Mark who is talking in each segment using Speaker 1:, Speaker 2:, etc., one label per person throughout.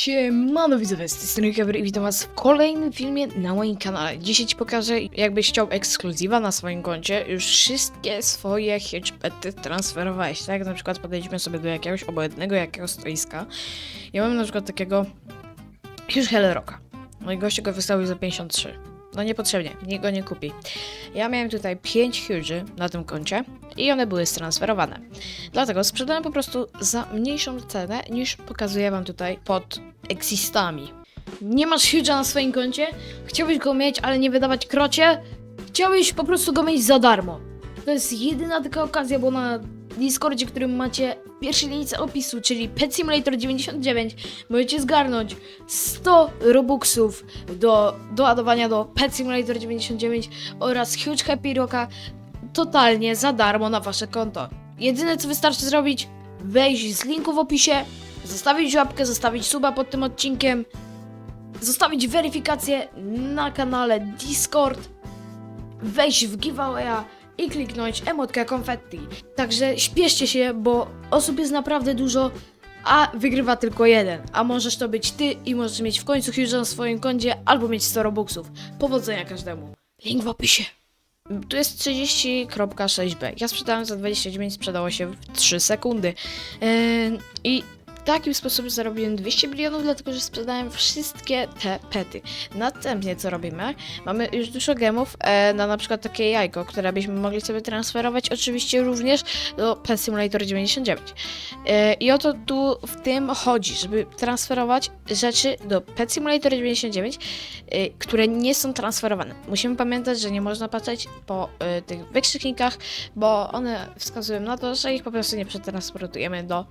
Speaker 1: Siemano widzowie, z tej strony Kevin i witam was w kolejnym filmie na moim kanale. Dzisiaj ci pokażę, jakbyś chciał ekskluzywa na swoim koncie, już wszystkie swoje hitchpety transferowałeś, tak? Na przykład podejdźmy sobie do jakiegoś obojętnego jakiegoś stoiska. Ja mam na przykład takiego Huge Hellrocka. No i gościu go wystawił za 53. No niepotrzebnie, nikt go nie kupi. Ja miałem tutaj 5 Huge'y na tym koncie i one były stransferowane. Dlatego sprzedałem po prostu za mniejszą cenę niż pokazuję wam tutaj pod existami. Nie masz Huge'a na swoim koncie? Chciałbyś go mieć, ale nie wydawać krocie? Chciałbyś po prostu go mieć za darmo. To jest jedyna taka okazja, bo na Discordzie, którym macie w pierwszej linijce opisu, czyli Pet Simulator 99, możecie zgarnąć 100 Robuxów do doładowania do Pet Simulator 99 oraz Huge Happy Rocka totalnie za darmo na wasze konto. Jedyne co wystarczy zrobić, wejść z linku w opisie, zostawić łapkę, zostawić suba pod tym odcinkiem, zostawić weryfikację na kanale Discord, wejść w giveawaya i kliknąć emotkę konfetti. Także śpieszcie się, bo osób jest naprawdę dużo, a wygrywa tylko jeden. A możesz to być ty i możesz mieć w końcu Huge na swoim koncie albo mieć 100 robuxów. Powodzenia każdemu. Link w opisie. Tu jest 30.6b. Ja sprzedałem za 29, sprzedało się w 3 sekundy. Yy, I takim sposobem zarobiłem 200 milionów, dlatego że sprzedałem wszystkie te pety. Następnie co robimy? Mamy już dużo gemów e, na na przykład takie jajko, które byśmy mogli sobie transferować oczywiście również do Pet Simulator 99. E, I o to tu w tym chodzi, żeby transferować rzeczy do Pet Simulator 99, e, które nie są transferowane. Musimy pamiętać, że nie można patrzeć po e, tych wykrzyknikach, bo one wskazują na to, że ich po prostu nie przetransportujemy do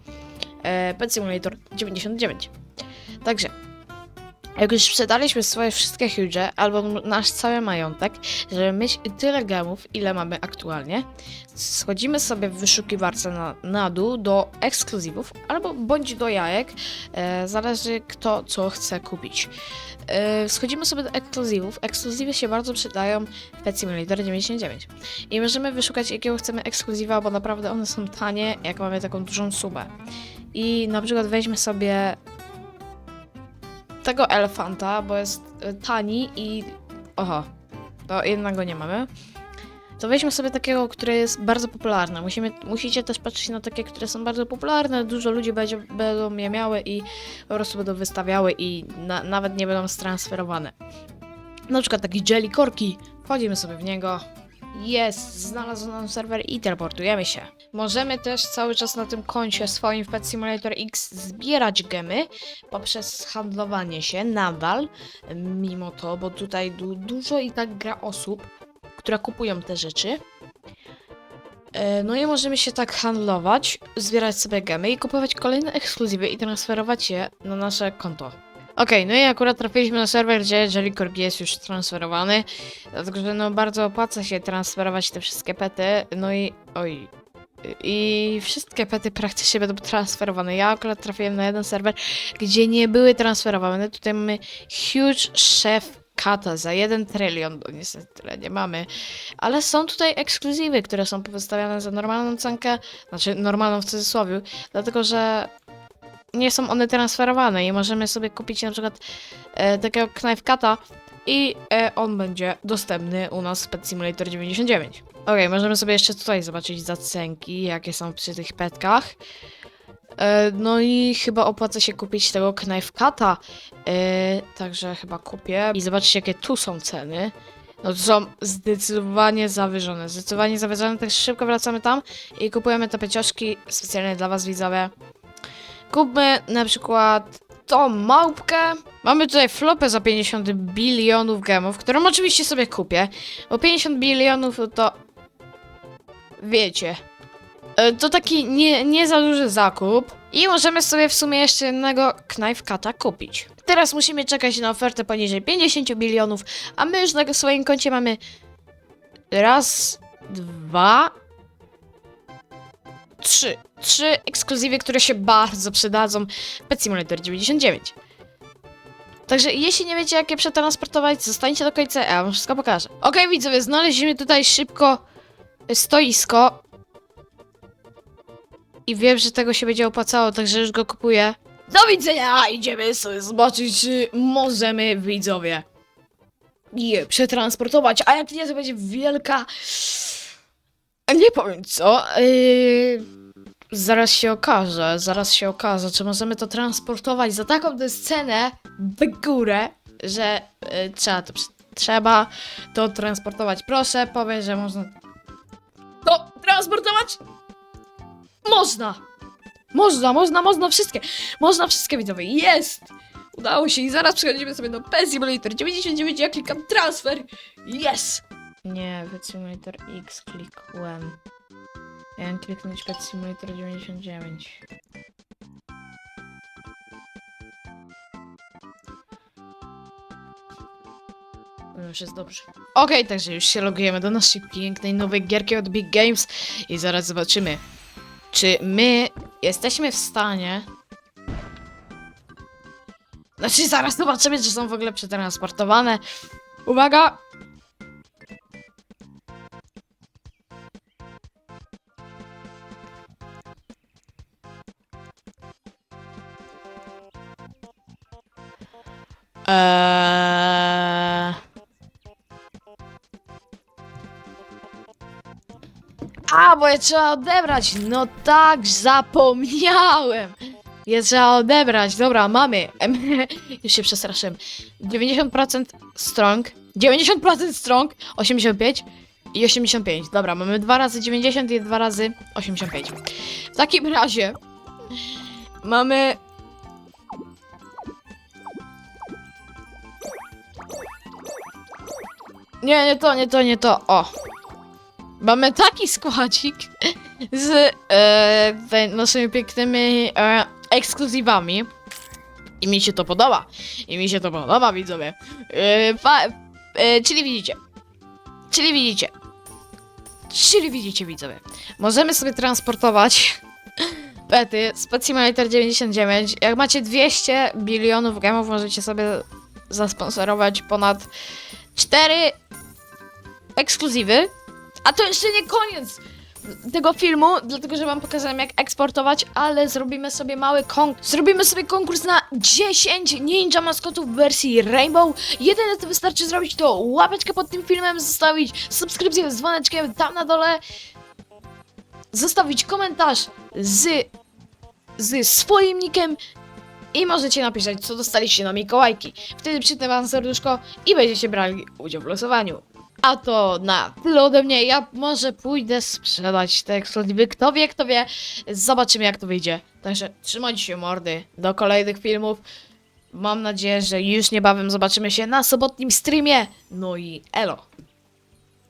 Speaker 1: e, Pet Simulator 99. Także, jak już sprzedaliśmy swoje wszystkie huge albo nasz cały majątek, żeby mieć tyle gemów, ile mamy aktualnie, schodzimy sobie w wyszukiwarce na, na dół do ekskluzywów, albo bądź do jajek, e, zależy kto co chce kupić. E, schodzimy sobie do ekskluzywów. Ekskluzywy się bardzo przydają w Pet Simulator 99. I możemy wyszukać jakiego chcemy ekskluzywa, bo naprawdę one są tanie, jak mamy taką dużą sumę. I na przykład weźmy sobie tego elefanta, bo jest y, tani i. Oho, to jednego nie mamy. To weźmy sobie takiego, który jest bardzo popularny. Musimy, musicie też patrzeć na takie, które są bardzo popularne. Dużo ludzi będzie, będą je miały i po prostu będą wystawiały i na, nawet nie będą stransferowane. Na przykład taki Jelly Korki. Wchodzimy sobie w niego. Jest, znalazł nam serwer i teleportujemy się. Możemy też cały czas na tym koncie swoim w Pet Simulator X zbierać gemy poprzez handlowanie się nadal, mimo to, bo tutaj du dużo i tak gra osób, które kupują te rzeczy. E, No i możemy się tak handlować, zbierać sobie gemy i kupować kolejne ekskluzywy i transferować je na nasze konto. Okej, no i akurat trafiliśmy na serwer, gdzie Jellycorp jest już transferowany, dlatego że no bardzo opłaca się transferować te wszystkie pety, no i oj, i wszystkie pety praktycznie będą transferowane. Ja akurat trafiłem na jeden serwer, gdzie nie były transferowane. Tutaj mamy Huge Chef Kata za 1 trylion, bo niestety tyle nie mamy. Ale są tutaj ekskluzywy, które są wystawiane za normalną cenkę, znaczy normalną w cudzysłowie, dlatego że nie są one transferowane i możemy sobie kupić na przykład e, takiego Knife Kata i e, on będzie dostępny u nas w Pet Simulator 99. Okej, możemy sobie jeszcze tutaj zobaczyć zacenki, jakie są przy tych petkach. E, no i chyba opłaca się kupić tego Knife Kata, e, także chyba kupię. I zobaczcie, jakie tu są ceny. No to są zdecydowanie zawyżone, zdecydowanie zawyżone, tak szybko wracamy tam i kupujemy te pecioszki specjalnie dla was widzowie. Kupmy na przykład tą małpkę. Mamy tutaj flopę za 50 bilionów gemów, którą oczywiście sobie kupię, bo 50 bilionów to wiecie, e, to taki nie, nie za duży zakup i możemy sobie w sumie jeszcze jednego Knife Cata kupić. Teraz musimy czekać na ofertę poniżej 50 bilionów, a my już na swoim koncie mamy raz, dwa, trzy. Trzy ekskluzywy, które się bardzo przydadzą Pet Simulator 99. Także jeśli nie wiecie, jak je przetransportować, zostańcie do końca, ja wam wszystko pokażę. Okej, widzowie, znaleźliśmy tutaj szybko stoisko. I wiem, że tego się będzie opłacało, także już go kupuję. Do widzenia! Idziemy sobie zobaczyć, czy możemy, widzowie, je przetransportować, a jak nie, to będzie wielka... Nie powiem co, yy... Zaraz się okaże, zaraz się okaże, czy możemy to transportować za taką tę cenę w górę, że y, trzeba to, trzeba to transportować. Proszę, powiedz, że można to transportować? Można! Można, można, można wszystkie! Można wszystkie widzowie, jest! Udało się i zaraz przechodzimy sobie do Pet Simulator 99, ja klikam transfer, yes! Nie, Pet Simulator X klikłem. Miałem kliknąć Pet Simulator 99. No Już jest dobrze. Okej, także już się logujemy do naszej pięknej nowej gierki od Big Games i zaraz zobaczymy, czy my jesteśmy w stanie... Znaczy, zaraz zobaczymy, czy są w ogóle przetransportowane. Uwaga! Eee... A, bo je trzeba odebrać. No tak, zapomniałem. Je trzeba odebrać. Dobra, mamy. Już się przestraszyłem. 90% strong. 90% strong. 85 i 85. Dobra, mamy dwa razy 90 i dwa razy 85. W takim razie mamy Nie, nie to, nie to, nie to. O. Mamy taki składzik z e, naszymi pięknymi e, ekskluzywami. I mi się to podoba. I mi się to podoba, widzowie. E, fa, e, czyli widzicie. Czyli widzicie. Czyli widzicie, widzowie. Możemy sobie transportować pety z Pet Simulator 99. Jak macie 200 bilionów gemów, możecie sobie zasponsorować ponad 4 ekskluzywy. A to jeszcze nie koniec tego filmu, dlatego że wam pokazałem jak eksportować, ale zrobimy sobie mały konkurs. Zrobimy sobie konkurs na 10 ninja maskotów w wersji Rainbow. Jedyne co wystarczy zrobić to łapeczkę pod tym filmem, zostawić subskrypcję z dzwoneczkiem tam na dole, zostawić komentarz z, z swoim nickiem i możecie napisać, co dostaliście na Mikołajki. Wtedy przytnę wam serduszko i będziecie brali udział w losowaniu. A to na tyle ode mnie. Ja może pójdę sprzedać te ekskluzywy. Kto wie, kto wie. Zobaczymy, jak to wyjdzie. Także trzymajcie się mordy. Do kolejnych filmów. Mam nadzieję, że już niebawem zobaczymy się na sobotnim streamie. No i elo.